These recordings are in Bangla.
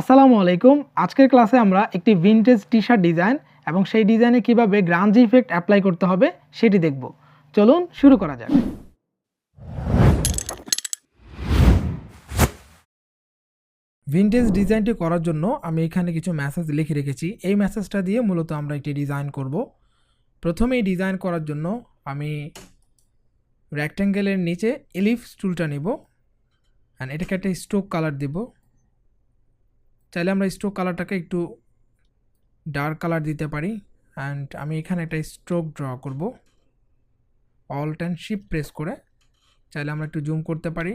আসসালামু আলাইকুম। আজকের ক্লাসে আমরা একটি ভিনটেজ টি শার্ট ডিজাইন এবং সেই ডিজাইনে কীভাবে গ্রাঞ্জ ইফেক্ট অ্যাপ্লাই করতে হবে সেটি দেখব। চলুন শুরু করা যাক। ভিনটেজ ডিজাইনটি করার জন্য আমি এখানে কিছু মেসেজ লিখে রেখেছি। এই মেসেজটা দিয়ে মূলত আমরা একটি ডিজাইন করব। প্রথমে ডিজাইন করার জন্য আমি রেক্ট্যাঙ্গেলের নিচে এলিফ টুলটা নিব। অ্যান্ড এটাকে একটা স্টোক কালার দিব। চাইলে আমরা স্ট্রোক কালারটাকে একটু ডার্ক কালার দিতে পারি অ্যান্ড আমি এখানে একটা স্ট্রোক ড্র করব। অল্ট অ্যান্ড শিপ প্রেস করে চাইলে আমরা একটু জুম করতে পারি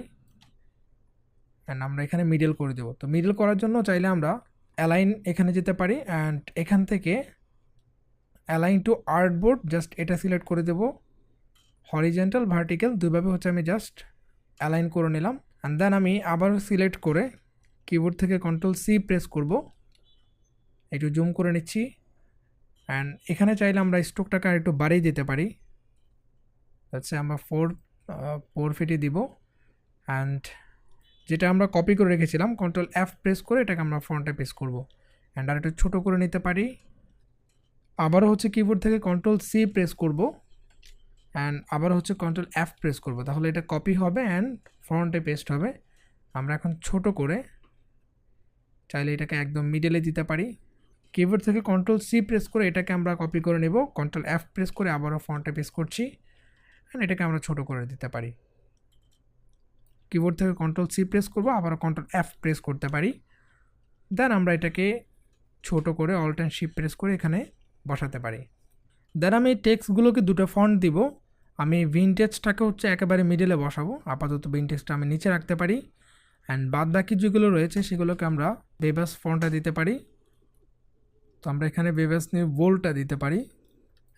অ্যান্ড আমরা এখানে মিডল করে দেবো। তো মিডল করার জন্য চাইলে আমরা অ্যালাইন এখানে যেতে পারি অ্যান্ড এখান থেকে অ্যালাইন টু আর্টবোর্ড জাস্ট এটা সিলেক্ট করে দেবো। হরিজেন্টাল ভার্টিক্যাল দুইভাবে হচ্ছে আমি জাস্ট অ্যালাইন করে নিলাম অ্যান্ড দেন আমি আবার সিলেক্ট করে কিবোর্ড থেকে কন্ট্রোল সি প্রেস করব। একটু জুম করে নিচ্ছি। অ্যান্ড এখানে চাইলে আমরা স্ট্রোকটাকে আর একটু বাড়িয়ে দিতে পারি। হচ্ছে আমরা ফোর ফোর ফিটে দিব। অ্যান্ড যেটা আমরা কপি করে রেখেছিলাম কন্ট্রোল এফ প্রেস করে এটাকে আমরা ফ্রন্টে প্রেস করব। অ্যান্ড আর একটু ছোটো করে নিতে পারি। আবারও হচ্ছে কিবোর্ড থেকে কন্ট্রোল সি প্রেস করব। অ্যান্ড আবার হচ্ছে কন্ট্রোল এফ প্রেস করব। তাহলে এটা কপি হবে অ্যান্ড ফ্রন্টে পেস্ট হবে। আমরা এখন ছোট করে চাইলে এটাকে একদম মিডলে দিতে পারি। কিবোর্ড থেকে কন্ট্রোল সি প্রেস করে এটাকে আমরা কপি করে নেব। কন্ট্রোল এফ প্রেস করে আবারও ফন্টে প্রেস করছি। অ্যান্ড এটাকে আমরা ছোট করে দিতে পারি। কিবোর্ড থেকে কন্ট্রোল সি প্রেস করব, আবারও কন্ট্রোল এফ প্রেস করতে পারি। দেন আমরা এটাকে ছোট করে অল্ট অ্যান্ড শিপ প্রেস করে এখানে বসাতে পারি। দেন আমি টেক্সটগুলোকে দুটো ফন্ট দিব। আমি ভিনটেজটাকে হচ্ছে একেবারে মিডলে বসাবো। আপাতত ভিনটেজটা আমি নিচে রাখতে পারি। অ্যান্ড বাদ বাকি যেগুলো রয়েছে সেগুলোকে আমরা বেবাস ফন্টটা দিতে পারি। তো আমরা এখানে বেবাস নিয়ে বোল্টটা দিতে পারি।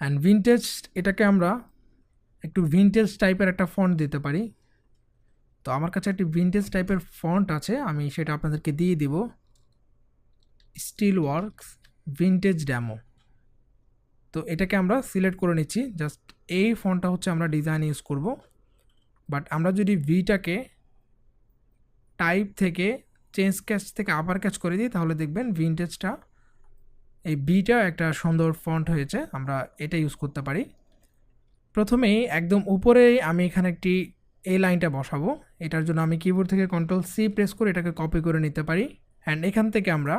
অ্যান্ড ভিনটেজ এটাকে আমরা একটু ভিনটেজ টাইপের একটা ফন্ট দিতে পারি। তো আমার কাছে একটি ভিনটেজ টাইপের ফন্ট আছে, আমি সেটা আপনাদেরকে দিয়ে দিব। স্টিল ওয়ার্কস ভিনটেজ ড্যামো তো এটাকে আমরা সিলেক্ট করে নিচ্ছি। জাস্ট এই ফন্টটা হচ্ছে আমরা ডিজাইন ইউজ করব। বাট আমরা যদি ভিটাকে টাইপ থেকে চেঞ্জ ক্যাচ থেকে আবার ক্যাচ করে দিই, তাহলে দেখবেন ভিনটেজটা এই বিটা একটা সুন্দর ফন্ট হয়েছে, আমরা এটা ইউজ করতে পারি। প্রথমেই একদম উপরে আমি এখানে একটি এই লাইনটা বসাবো, এটার জন্য আমি কিবোর্ড থেকে কন্ট্রোল সি প্রেস করে এটাকে কপি করে নিতে পারি। অ্যান্ড এখান থেকে আমরা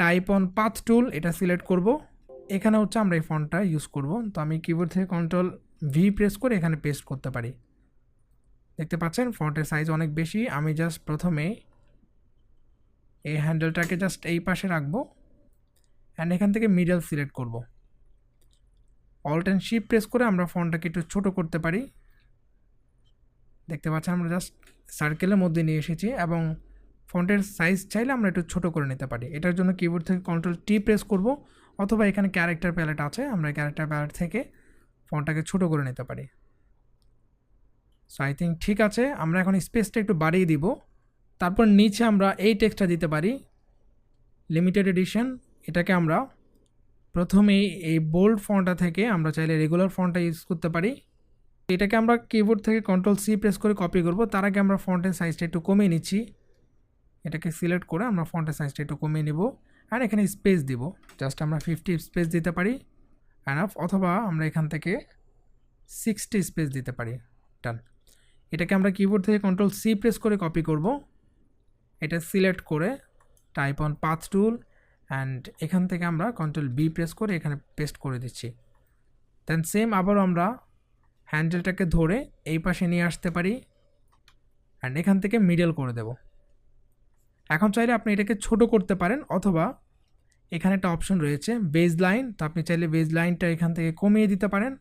টাইপ অন পাথ টুল এটা সিলেক্ট করব, এখানে হচ্ছে আমরা এই ফন্টটা ইউজ করব। তো আমি কিবোর্ড থেকে কন্ট্রোল ভি প্রেস করে এখানে পেস্ট করতে পারি। দেখতে পাচ্ছেন ফন্টের সাইজ অনেক বেশি, আমি জাস্ট প্রথমে এই হ্যান্ডেলটাকে জাস্ট এই পাশে রাখব অ্যান্ড এখান থেকে মিডল সিলেক্ট করব। অল্ট অ্যান্ড শিপ প্রেস করে আমরা ফন্টটাকে একটু ছোটো করতে পারি। দেখতে পাচ্ছেন আমরা জাস্ট সার্কেলের মধ্যে নিয়ে এসেছি এবং ফন্টের সাইজ চাইলে আমরা একটু ছোটো করে নিতে পারি। এটার জন্য কিবোর্ড থেকে কন্ট্রোল টি প্রেস করব অথবা এখানে ক্যারেক্টার প্যালেট আছে, আমরা ক্যারেক্টার প্যালেট থেকে ফন্টটাকে ছোটো করে নিতে পারি। সো আই থিঙ্ক ঠিক আছে, আমরা এখন স্পেসটা একটু বাড়িয়ে দিব। তারপর নিচে আমরা এই টেক্সটটা দিতে পারি। লিমিটেড এডিশন এটাকে আমরা প্রথমেই এই বোল্ড ফন্টটা থেকে আমরা চাইলে রেগুলার ফন্টটা ইউজ করতে পারি। এটাকে আমরা কিবোর্ড থেকে কন্ট্রোল সি প্রেস করে কপি করব। তার আগে আমরা ফন্টের সাইজটা একটু কমিয়ে নিচ্ছি। এটাকে সিলেক্ট করে আমরা ফন্টের সাইজটা একটু কমিয়ে নেব আর এখানে স্পেস দিব। জাস্ট আমরা ফিফটি স্পেস দিতে পারি। অ্যানাফ অথবা আমরা এখান থেকে সিক্সটি স্পেস দিতে পারি। ডান এটাকে আমরা কিবোর্ড থেকে কন্ট্রোল সি প্রেস করে কপি করব। এটা সিলেক্ট করে type on path tool and এখান থেকে আমরা কন্ট্রোল বি প্রেস করে এখানে পেস্ট করে দিচ্ছি। দেন সেম আবারও আমরা হ্যান্ডেলটাকে ধরে এই পাশে নিয়ে আসতে পারি অ্যান্ড এখান থেকে মিডল করে দেব। এখন চাইলে আপনি এটাকে ছোট করতে পারেন অথবা এখানে একটা অপশন রয়েছে বেজ লাইন তো আপনি চাইলে বেজ লাইনটা এখান থেকে কমিয়ে দিতে পারেন।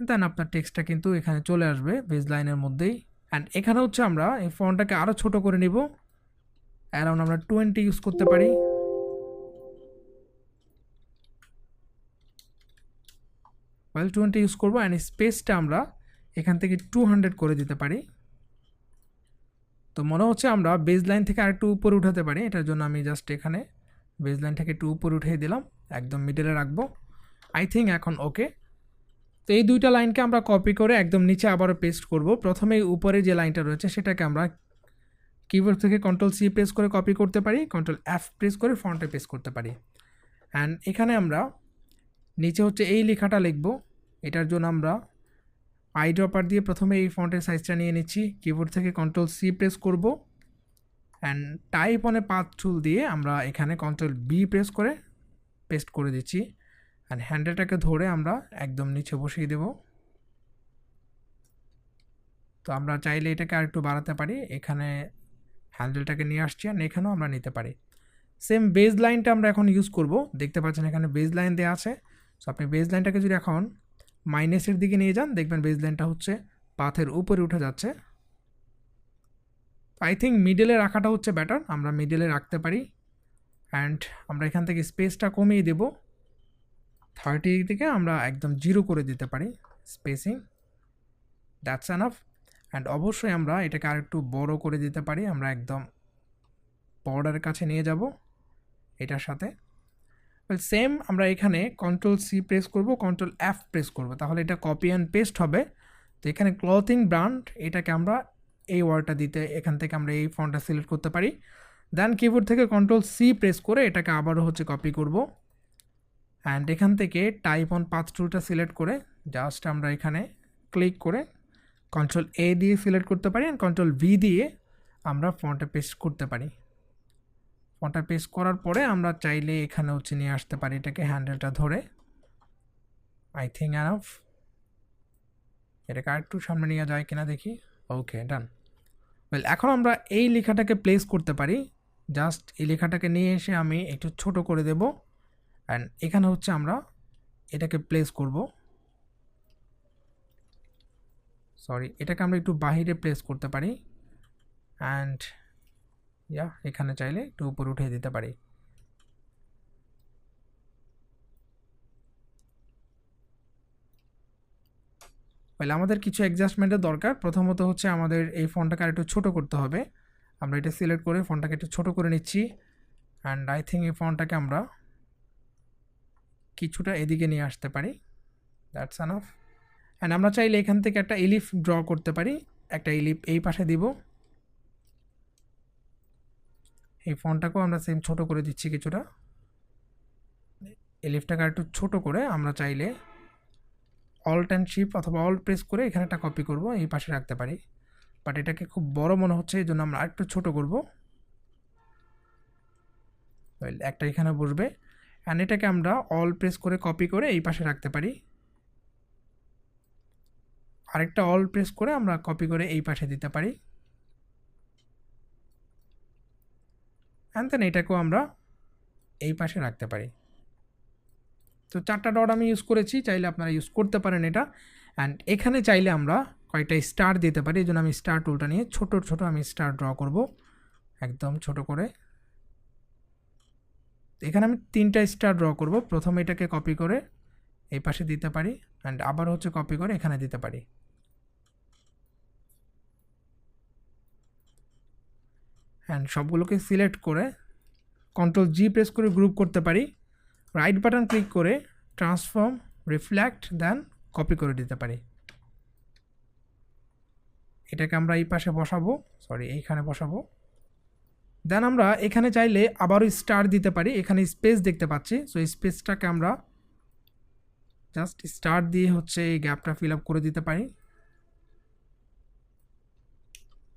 দেন আপনার টেক্সটটা কিন্তু এখানে চলে আসবে বেজ লাইনের মধ্যেই। অ্যান্ড এখানে হচ্ছে আমরা এই ফোনটাকে আরও ছোট করে নিব। অ্যারাউন্ড আমরা টোয়েন্টি ইউজ করতে পারি। ওয়েল টোয়েন্টি ইউজ করব অ্যান্ড স্পেসটা আমরা এখান থেকে টু হান্ড্রেড করে দিতে পারি। তো মনে হচ্ছে আমরা বেজ লাইন থেকে আরেকটু উপরে উঠাতে পারি, এটার জন্য আমি জাস্ট এখানে বেজ লাইন থেকে একটু উপরে উঠিয়ে দিলাম, একদম মিডলে রাখব। আই থিঙ্ক এখন ওকে তো এই দুইটা লাইনকে আমরা কপি করে একদম নিচে আবারও পেস্ট করব। প্রথমে উপরে যে লাইনটা রয়েছে, সেটাকে আমরা কিবোর্ড থেকে কন্ট্রোল সি প্রেস করে কপি করতে পারি কন্ট্রোল এফ প্রেস করে ফন্টে প্রেস করতে পারি। অ্যান্ড এখানে আমরা নিচে হচ্ছে এই লেখাটা লিখব, এটার জন্য আমরা আই ড্রপার দিয়ে প্রথমে এই ফন্টের সাইজটা নিয়ে নিচ্ছি কিবোর্ড থেকে কন্ট্রোল সি প্রেস করব। And type on path tool দিয়ে আমরা এখানে কন্ট্রোল বি প্রেস করে পেস্ট করে দিচ্ছি। অ্যান্ড হ্যান্ডেলটাকে ধরে আমরা একদম নিচে বসিয়ে দেব। তো আমরা চাইলে এটাকে আর একটু বাড়াতে পারি, এখানে হ্যান্ডেলটাকে নিয়ে আসছি আর এখানেও আমরা নিতে পারি। সেম বেজ লাইনটা আমরা এখন ইউজ করব। দেখতে পাচ্ছেন এখানে বেজ লাইন দেওয়া আছে। সো আপনি বেজ লাইনটাকে যদি এখন মাইনাসের দিকে নিয়ে যান, দেখবেন বেজ লাইনটা হচ্ছে পাথের উপরে উঠে যাচ্ছে। আই থিঙ্ক মিডেলে রাখাটা হচ্ছে ব্যাটার আমরা মিডলে রাখতে পারি। অ্যান্ড আমরা এখান থেকে স্পেসটা কমিয়ে দেব। থার্টি থেকে আমরা একদম জিরো করে দিতে পারি। স্পেসিং দ্যাটস অ্যানাফ অ্যান্ড অবশ্যই আমরা এটাকে আরেকটু বড় করে দিতে পারি। আমরা একদম বর্ডারের কাছে নিয়ে যাব এটার সাথে। সেম আমরা এখানে কন্ট্রোল সি প্রেস করব কন্ট্রোল এফ প্রেস করব। তাহলে এটা কপি অ্যান্ড পেস্ট হবে। তো এখানে ক্লথিং ব্র্যান্ড এটাকে আমরা এই ওয়ার্ডটা দিতে, এখান থেকে আমরা এই ফন্টটা সিলেক্ট করতে পারি। দেন কিবোর্ড থেকে কন্ট্রোল সি প্রেস করে এটাকে আবারও হচ্ছে কপি করব। অ্যান্ড এখান থেকে টাইপ অন পাথ টুলটা সিলেক্ট করে জাস্ট আমরা এখানে ক্লিক করে কন্ট্রোল এ দিয়ে সিলেক্ট করতে পারি অ্যান্ড কন্ট্রোল ভি দিয়ে আমরা ফন্টে পেস্ট করতে পারি। ফন্টটা পেস্ট করার পরে আমরা চাইলে এখানে হচ্ছে নিয়ে আসতে পারি এটাকে হ্যান্ডেলটা ধরে। আই থিঙ্ক অ্যানফ এটাকে আর একটু সামনে নিয়ে যায় কিনা দেখি। ওকে ডান ওয়েল এখন আমরা এই লেখাটাকে প্লেস করতে পারি। জাস্ট এই লেখাটাকে নিয়ে এসে আমি একটু ছোট করে দেব। অ্যান্ড এখানে হচ্ছে আমরা এটাকে প্লেস করব। সরি এটাকে আমরা একটু বাহিরে প্লেস করতে পারি। অ্যান্ড ইয়া এখানে চাইলে একটু উপরে উঠিয়ে দিতে পারি। তাহলে আমাদের কিছু অ্যাডজাস্টমেন্টের দরকার। প্রথমত হচ্ছে আমাদের এই ফোনটাকে আর একটু ছোটো করতে হবে। আমরা এটা সিলেক্ট করে ফোনটাকে একটু ছোটো করে নিচ্ছি। অ্যান্ড আই থিঙ্ক এই ফোনটাকে আমরা কিছুটা এদিকে নিয়ে আসতে পারি। দ্যাটস অফ অ্যান্ড আমরা চাইলে এখান থেকে একটা ইলিফ ড্র করতে পারি। একটা ইলিফ এই পাশে দিব। এই ফোনটাকেও আমরা সেম ছোট করে দিচ্ছি কিছুটা। এলিফটাকে একটু ছোট করে আমরা চাইলে অল্ট অ্যান্ড শিপ অথবা অল্ট প্রেস করে এখানে একটা কপি করব, এই পাশে রাখতে পারি। বাট এটাকে খুব বড় মনে হচ্ছে, এই জন্য আমরা আরেকটু ছোট করব। একটা এখানে বসবে। অ্যান্ড এটাকে আমরা অল প্রেস করে কপি করে এই পাশে রাখতে পারি। আরেকটা অল প্রেস করে আমরা কপি করে এই পাশে দিতে পারি। অ্যান্ড দেন এটাকেও আমরা এই পাশে রাখতে পারি। তো চারটা ডট আমি ইউজ করেছি, চাইলে আপনারা ইউজ করতে পারেন এটা। অ্যান্ড এখানে চাইলে আমরা কয়েকটা স্টার দিতে পারি, এই জন্য আমি স্টার টুলটা নিয়ে ছোট ছোট আমি স্টার ড্র করব। একদম ছোট করে। এখানে আমি তিনটা স্টার ড্র করব। প্রথমে এটাকে কপি করে এই পাশে দিতে পারি। অ্যান্ড আবার হচ্ছে কপি করে এখানে দিতে পারি। অ্যান্ড সবগুলোকে সিলেক্ট করে কন্ট্রোল জি প্রেস করে গ্রুপ করতে পারি। রাইট বাটন ক্লিক করে ট্রান্সফর্ম রিফ্লেক্ট দেন কপি করে দিতে পারি। এটাকে আমরা এই পাশে বসাবো সরি এইখানে বসাবো। দেন আমরা এখানে চাইলে আবারও স্টার দিতে পারি, এখানে স্পেস দেখতে পাচ্ছি। সো স্পেসটাকে আমরা জাস্ট স্টার দিয়ে হচ্ছে এই গ্যাপটা ফিল আপ করে দিতে পারি।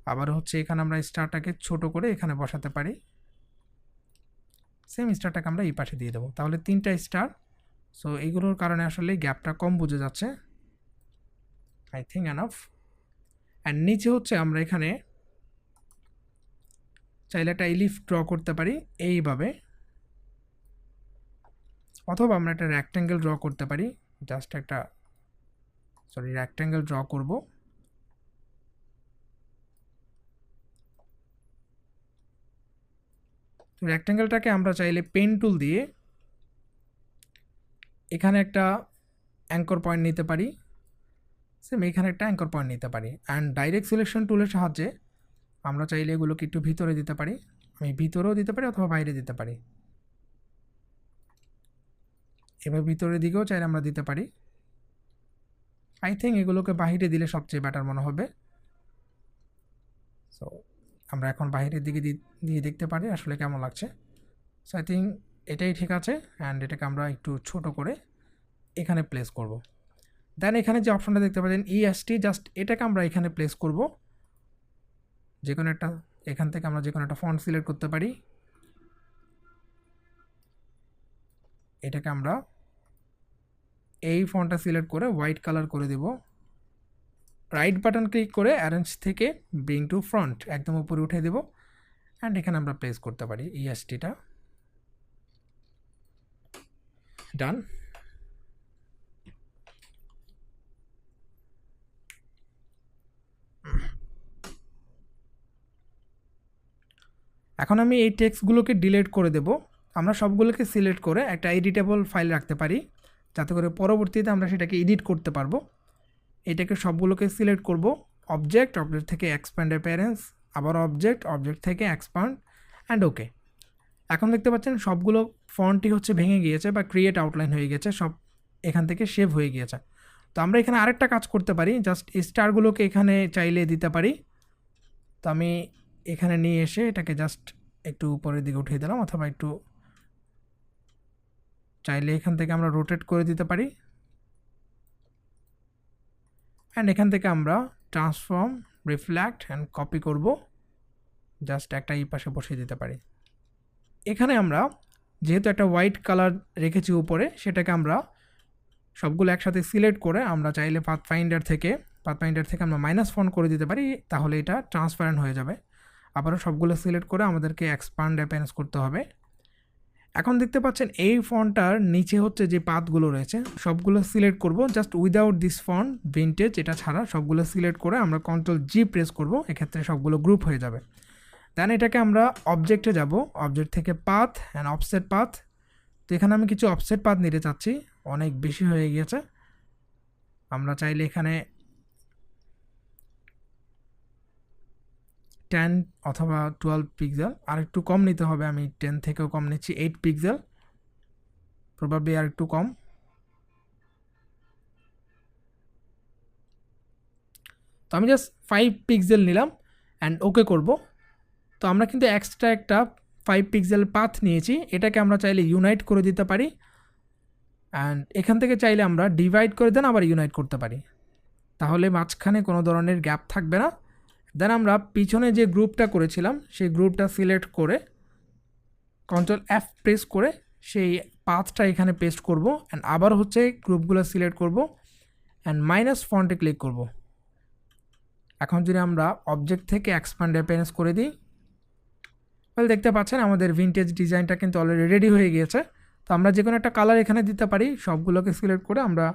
আবার হচ্ছে এখানে আমরা স্টারটাকে ছোট করে এখানে বসাতে পারি। সেম স্টারটাকে আমরা এই পাশে দিয়ে দেবো। তাহলে তিনটা স্টার। সো এইগুলোর কারণে আসলে গ্যাপটা কম বুঝে যাচ্ছে। আই থিঙ্ক অ্যানফ অ্যান্ড নিচে হচ্ছে আমরা এখানে চাইলে একটা ইলিফ ড্র করতে পারি এইভাবে। অথবা আমরা একটা র্যাক্ট্যাঙ্গেল ড্র করতে পারি। জাস্ট একটা সরি র্যাক্ট্যাঙ্গেল ড্র করব। রেক্ট্যাঙ্গেলটাকে আমরা চাইলে পেন টুল দিয়ে এখানে একটা অ্যাঙ্কর পয়েন্ট নিতে পারি। সেম এখানে একটা অ্যাঙ্কর পয়েন্ট নিতে পারি। অ্যান্ড ডাইরেক্ট সিলেকশন টুলের সাহায্যে আমরা চাইলে এগুলোকে একটু ভিতরে দিতে পারি। আমি ভিতরেও দিতে পারি অথবা বাইরে দিতে পারি। এবার ভিতরের দিকেও চাইলে আমরা দিতে পারি। আই থিঙ্ক এগুলোকে বাহিরে দিলে সবচেয়ে বেটার মনে হবে। সো আমরা এখন বাইরের দিকে দিয়ে দেখতে পারি আসলে কেমন লাগছে। সো আই থিঙ্ক এটাই ঠিক আছে অ্যান্ড এটাকে আমরা একটু ছোট করে এখানে প্লেস করব। দেন এখানে যে অপশনটা দেখতে পাচ্ছেন ইএসটি জাস্ট এটাকে আমরা এখানে প্লেস করব। যে কোনো একটা, এখান থেকে আমরা যে কোনো একটা ফন্ট সিলেক্ট করতে পারি। এটাকে আমরা এই ফন্টটা সিলেক্ট করে হোয়াইট কালার করে দেব। রাইট বাটন ক্লিক করে অ্যারেঞ্জ থেকে ব্রিং টু ফ্রন্ট একদম উপরে উঠে দেব। অ্যান্ড এখানে আমরা প্লেস করতে পারি ইএসটিটা ডান এখন আমি এই টেক্সটগুলোকে ডিলিট করে দেব। আমরা সবগুলোকে সিলেক্ট করে একটা এডিটেবল ফাইল রাখতে পারি, যাতে করে পরবর্তীতে আমরা সেটাকে এডিট করতে পারব। এটাকে সবগুলোকে সিলেক্ট করব। অবজেক্ট অবজেক্ট থেকে এক্সপ্যান্ড অ্যাপিয়ারেন্স আবার অবজেক্ট অবজেক্ট থেকে এক্সপ্যান্ড অ্যান্ড ওকে এখন দেখতে পাচ্ছেন সবগুলো ফন্টই হচ্ছে ভেঙে গিয়েছে বা ক্রিয়েট আউটলাইন হয়ে গেছে, সব এখান থেকে সেভ হয়ে গিয়েছে। তো আমরা এখানে আরেকটা কাজ করতে পারি জাস্ট স্টারগুলোকে এখানে চাইলে দিতে পারি। তো আমি এখানে নিয়ে এসে এটাকে জাস্ট একটু উপরের দিকে উঠিয়ে দিলাম, অথবা একটু চাইলে এখান থেকে আমরা রোটেট করে দিতে পারি। অ্যান্ড এখান থেকে আমরা ট্রান্সফর্ম রিফ্ল্যাক্ট অ্যান্ড কপি করব। জাস্ট একটা এই পাশে বসিয়ে দিতে পারি। এখানে আমরা যেহেতু একটা হোয়াইট কালার রেখেছি উপরে, সেটাকে আমরা সবগুলো একসাথে সিলেক্ট করে আমরা চাইলে পাথ ফাইন্ডার থেকে পাথ ফাইন্ডার থেকে আমরা মাইনাস ফোন করে দিতে পারি, তাহলে এটা ট্রান্সপারেন্ট হয়ে যাবে। আবারও সবগুলো সিলেক্ট করে আমাদেরকে এক্সপান্ড অ্যাপেন্স করতে হবে। এখন দেখতে পাচ্ছেন এই ফন্টটার নিচে হচ্ছে যে পাতগুলো রয়েছে, সবগুলো সিলেক্ট করব। Just without this font, vintage, এটা ছাড়া সবগুলো সিলেক্ট করে আমরা কন্ট্রোল জি প্রেস করব, এক্ষেত্রে সবগুলো গ্রুপ হয়ে যাবে। দেন এটাকে আমরা অবজেক্টে যাব, অবজেক্ট থেকে পাথ অ্যান্ড অফসেট পাথ। তো এখানে আমি কিছু অফসেট পাথ নিতে চাচ্ছি, অনেক বেশি হয়ে গিয়েছে। আমরা চাইলে এখানে টেন অথবা টুয়েলভ পিক্সেল আর একটু কম নিতে হবে, আমি টেন থেকেও কম নিচ্ছি এইট পিক্সেল প্রবাবলি আর একটু কম। তো আমি জাস্ট ফাইভ পিক্সেল নিলাম অ্যান্ড ওকে করব। তো আমরা কিন্তু এক্সট্রা একটা ফাইভ পিক্সেল পাথ নিয়েছি, এটাকে আমরা চাইলে ইউনাইট করে দিতে পারি অ্যান্ড এখান থেকে চাইলে আমরা ডিভাইড করে দেন, আবার ইউনাইট করতে পারি। তাহলে মাঝখানে কোনো ধরনের গ্যাপ থাকবে না। দেন আমরা পিছনে যে গ্রুপটা করেছিলাম, সেই গ্রুপটা সিলেক্ট করে কন্ট্রোল এফ প্রেস করে সেই পাথটা এখানে পেস্ট করব অ্যান্ড আবার হচ্ছে গ্রুপগুলো সিলেক্ট করব অ্যান্ড মাইনাস ফন্টে ক্লিক করব। এখন যদি আমরা অবজেক্ট থেকে এক্সপ্যান্ড অ্যাপেন্স করে দিই তাহলে দেখতে পাচ্ছেন আমাদের ভিনটেজ ডিজাইনটা কিন্তু অলরেডি রেডি হয়ে গিয়েছে। তো আমরা যে কোনো একটা কালার এখানে দিতে পারি, সবগুলোকে সিলেক্ট করে আমরা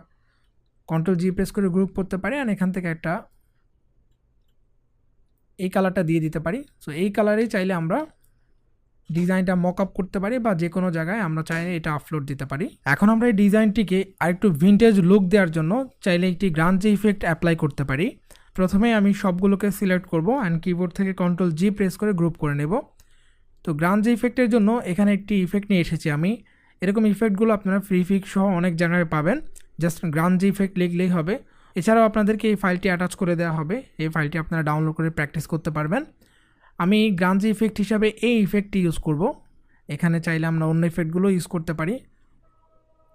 কন্ট্রোল জি প্রেস করে গ্রুপ করতে পারি অ্যান্ড এখান থেকে একটা এই কালারটা দিয়ে দিতে পারি। সো এই কালারেই চাইলে আমরা ডিজাইনটা মক আপ করতে পারি বা যে কোনো জায়গায় আমরা চাইলে এটা আপলোড দিতে পারি। এখন আমরা এই ডিজাইনটিকে আরেকটু ভিনটেজ লুক দেওয়ার জন্য চাইলে একটি গ্রান্জ ইফেক্ট অ্যাপ্লাই করতে পারি। প্রথমে আমি সবগুলোকে সিলেক্ট করব অ্যান্ড কিবোর্ড থেকে কন্ট্রোল জি প্রেস করে গ্রুপ করে নেব। তো গ্রান্জ ইফেক্টের জন্য এখানে একটি ইফেক্ট নিয়ে এসেছি আমি। এরকম ইফেক্টগুলো আপনারা ফ্রি ফিক্স সহ অনেক জায়গায় পাবেন। জাস্ট গ্রান্জ ইফেক্ট লিখলেই হবে। এছাড়াও আপনাদেরকে এই ফাইলটি অ্যাটাচ করে দেওয়া হবে। এই ফাইলটি আপনারা ডাউনলোড করে প্র্যাকটিস করতে পারবেন। আমি গ্রান্জ ইফেক্ট হিসাবে এই ইফেক্টটি ইউজ করব। এখানে চাইলে আমরা অন্য ইফেক্টগুলো ইউজ করতে পারি।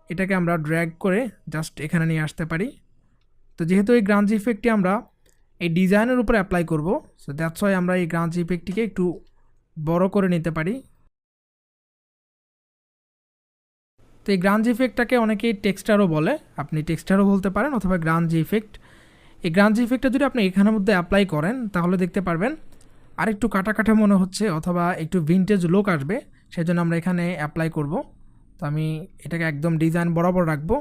এটাকে আমরা ড্র্যাগ করে জাস্ট এখানে নিয়ে আসতে পারি। তো যেহেতু এই গ্রান্জ ইফেক্টটি আমরা এই ডিজাইনের উপরে অ্যাপ্লাই করব সো দ্যাটস ওয়াই আমরা এই গ্রান্জ ইফেক্টটিকে একটু বড় করে নিতে পারি। তো এই গ্রাঞ্জ ইফেক্টটাকে অনেকেই টেক্সটারও বলে। আপনি টেক্সটারও বলতে পারেন অথবা গ্রাঞ্জ ইফেক্ট এই গ্রাঞ্জ ইফেক্টটা যদি আপনি এখানের মধ্যে অ্যাপ্লাই করেন, তাহলে দেখতে পারবেন আর একটু কাটা কাটা মনে হচ্ছে অথবা একটু ভিনটেজ লোক আসবে সেই জন্য আমরা এখানে অ্যাপ্লাই করব। তো আমি এটাকে একদম ডিজাইন বরাবর রাখব।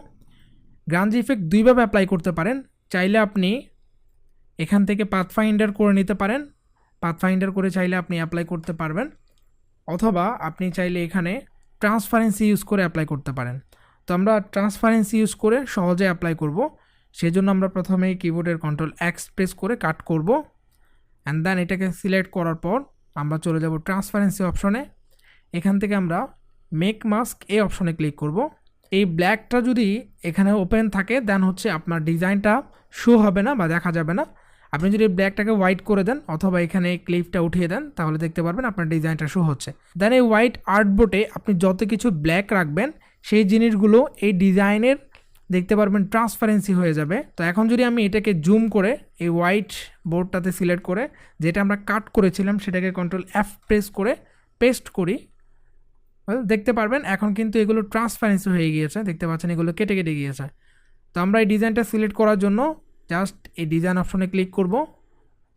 গ্রাঞ্জ ইফেক্ট দুইভাবে অ্যাপ্লাই করতে পারেন। চাইলে আপনি এখান থেকে পাথ ফাইন্ডার করে নিতে পারেন। পাথ ফাইন্ডার করে চাইলে আপনি অ্যাপ্লাই করতে পারবেন। অথবা আপনি চাইলে এখানে ট্রান্সপারেন্সি ইউজ করে অ্যাপ্লাই করতে পারেন। তো আমরা ট্রান্সপারেন্সি ইউজ করে সহজে অ্যাপ্লাই করব। সেজন্য আমরা প্রথমে কিবোর্ডের কন্ট্রোল এক্স প্রেস করে কাট করব। অ্যান্ড দেন এটাকে সিলেক্ট করার পর আমরা চলে যাব ট্রান্সপারেন্সি অপশনে এখান থেকে আমরা মেক মাস্ক এই অপশনে ক্লিক করব। এই ব্ল্যাকটা যদি এখানে ওপেন থাকে দেন হচ্ছে আপনার ডিজাইনটা শো হবে না বা দেখা যাবে না। আপনি যদি ব্ল্যাকটাকে হোয়াইট করে দেন অথবা এখানে ক্লিপটা উঠিয়ে দেন, তাহলে দেখতে পারবেন আপনার ডিজাইনটা শো হচ্ছে। দেন এই হোয়াইট আর্টবোর্ডে আপনি যত কিছু ব্ল্যাক রাখবেন, সেই জিনিসগুলো এই ডিজাইনের দেখতে পারবেন ট্রান্সপারেন্সি হয়ে যাবে। তো এখন যদি আমি এটাকে জুম করে এই হোয়াইট বোর্ডটাতে সিলেক্ট করে, যেটা আমরা কাট করেছিলাম, সেটাকে কন্ট্রোল এফ প্রেস করে পেস্ট করি দেখতে পারবেন এখন কিন্তু এগুলো ট্রান্সপারেন্সি হয়ে গিয়েছে, দেখতে পাচ্ছেন এগুলো কেটে কেটে গিয়েছে। তো আমরা এই ডিজাইনটা সিলেক্ট করার জন্য জাস্ট এই ডিজাইন অপশনে ক্লিক করব।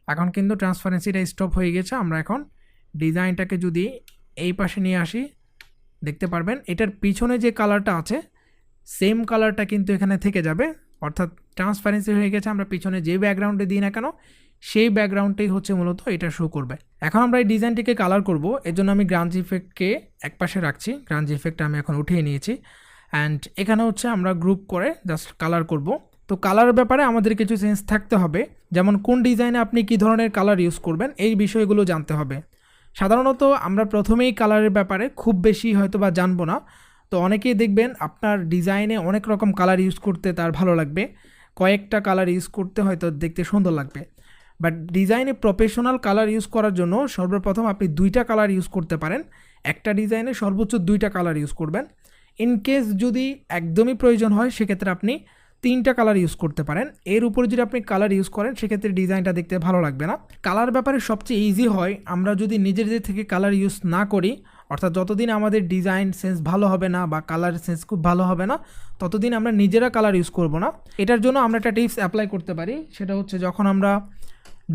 এখন কিন্তু ট্রান্সপারেন্সিটা স্টপ হয়ে গেছে। আমরা এখন ডিজাইনটাকে যদি এই পাশে নিয়ে আসি, দেখতে পারবেন, এটার পিছনে যে কালারটা আছে, সেম কালারটা কিন্তু এখানে থেকে যাবে। অর্থাৎ ট্রান্সপারেন্সি হয়ে গেছে, আমরা পিছনে যে ব্যাকগ্রাউন্ডে দিই না কেন, সেই ব্যাকগ্রাউন্ডটাই হচ্ছে মূলত এটা শো করবে। এখন আমরা এই ডিজাইনটিকে কালার করব। এর জন্য আমি গ্রাঞ্জ ইফেক্টকে এক পাশে রাখছি। গ্রাঞ্জ ইফেক্টটা আমি এখন উঠিয়ে নিয়েছি। অ্যান্ড এখানে হচ্ছে আমরা গ্রুপ করে জাস্ট কালার করব। তো কালারের ব্যাপারে আমাদের কিছু সেন্স থাকতে হবে। যেমন কোন ডিজাইনে আপনি কী ধরনের কালার ইউজ করবেন, এই বিষয়গুলো জানতে হবে। সাধারণত আমরা প্রথমেই কালারের ব্যাপারে খুব বেশি হয়তো বা জানব না। তো অনেকেই দেখবেন আপনার ডিজাইনে অনেক রকম কালার ইউজ করতে তার ভালো লাগবে। কয়েকটা কালার ইউজ করতে হয়তো দেখতে সুন্দর লাগবে। বাট ডিজাইনে প্রফেশনাল কালার ইউজ করার জন্য সর্বপ্রথম আপনি দুইটা কালার ইউজ করতে পারেন। একটা ডিজাইনে সর্বোচ্চ দুইটা কালার ইউজ করবেন। ইন কেস যদি একদমই প্রয়োজন হয়, সেক্ষেত্রে আপনি তিনটা কালার ইউজ করতে পারেন। এর উপরে যদি আপনি কালার ইউজ করেন, সেক্ষেত্রে ডিজাইনটা দেখতে ভালো লাগবে না। কালার ব্যাপারে সবচেয়ে ইজি হয়, আমরা যদি নিজের নিজেদের থেকে কালার ইউজ না করি, অর্থাৎ যতদিন আমাদের ডিজাইন সেন্স ভালো হবে না বা কালার সেন্স খুব ভালো হবে না, ততদিন আমরা নিজেরা কালার ইউজ করব না। এটার জন্য আমরা একটা টিপস অ্যাপ্লাই করতে পারি। সেটা হচ্ছে যখন আমরা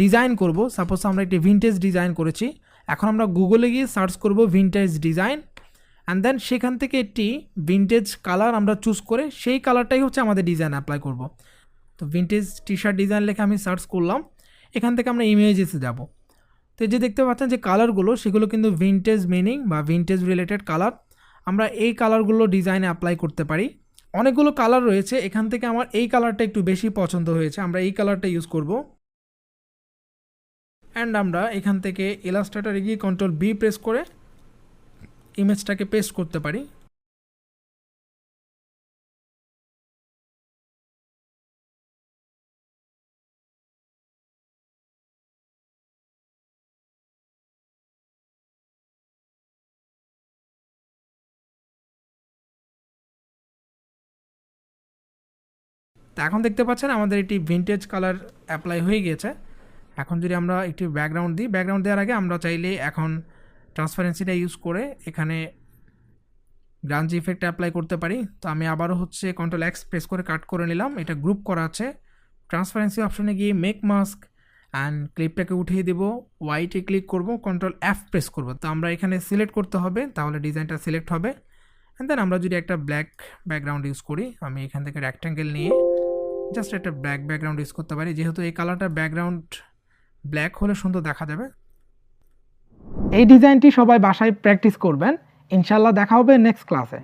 ডিজাইন করব সাপোজ আমরা একটি ভিনটেজ ডিজাইন করেছি, এখন আমরা গুগলে গিয়ে সার্চ করব ভিনটেজ ডিজাইন অ্যান্ড দেন সেখান থেকে একটি ভিনটেজ কালার আমরা চুজ করে সেই কালারটাই হচ্ছে আমাদের ডিজাইন অ্যাপ্লাই করব। তো ভিনটেজ টি শার্ট ডিজাইন লেখে আমি সার্চ করলাম, এখান থেকে আমরা ইমেজেসে যাব। তো যে দেখতে পাচ্ছেন যে কালারগুলো সেগুলো কিন্তু ভিনটেজ মিনিং বা ভিনটেজ রিলেটেড কালার আমরা এই কালারগুলো ডিজাইনে অ্যাপ্লাই করতে পারি। অনেকগুলো কালার রয়েছে, এখান থেকে আমার এই কালারটা একটু বেশি পছন্দ হয়েছে, আমরা এই কালারটা ইউজ করব। অ্যান্ড আমরা এখান থেকে ইলাস্ট্রেটারে গিয়ে কন্ট্রোল বি প্রেস করে ইমেজটাকে পেস্ট করতে পারি। এখন দেখতে পাচ্ছেন, আমাদের এটি ভিনটেজ কালার অ্যাপ্লাই হয়ে গিয়েছে। এখন যদি আমরা একটি ব্যাকগ্রাউন্ড দিই ব্যাকগ্রাউন্ড দেওয়ার আগে আমরা চাইলে এখন ট্রান্সপারেন্সিটা ইউজ করে এখানে গ্রাঞ্জ ইফেক্ট অ্যাপ্লাই করতে পারি। তো আমি আবারও হচ্ছে কন্ট্রোল এক্স প্রেস করে কাট করে নিলাম। এটা গ্রুপ করা আছে। ট্রান্সপারেন্সি অপশনে গিয়ে মেক মাস্ক অ্যান্ড ক্লিপটাকে উঠিয়ে দেবো। ওয়াইটে ক্লিক করব কন্ট্রোল এফ প্রেস করব। তো আমরা এখানে সিলেক্ট করতে হবে, তাহলে ডিজাইনটা সিলেক্ট হবে। অ্যান্ড দেন আমরা যদি একটা ব্ল্যাক ব্যাকগ্রাউন্ড ইউজ করি, আমি এখান থেকে রেক্ট্যাঙ্গেল নিয়ে জাস্ট একটা ব্ল্যাক ব্যাকগ্রাউন্ড ইউজ করতে পারি। যেহেতু এই কালারটা ব্যাকগ্রাউন্ড ব্ল্যাক হলে সুন্দর দেখা যাবে। এই ডিজাইনটি সবাই বাসায় প্র্যাকটিস করবেন। ইনশাল্লাহ দেখা হবে নেক্সট ক্লাসে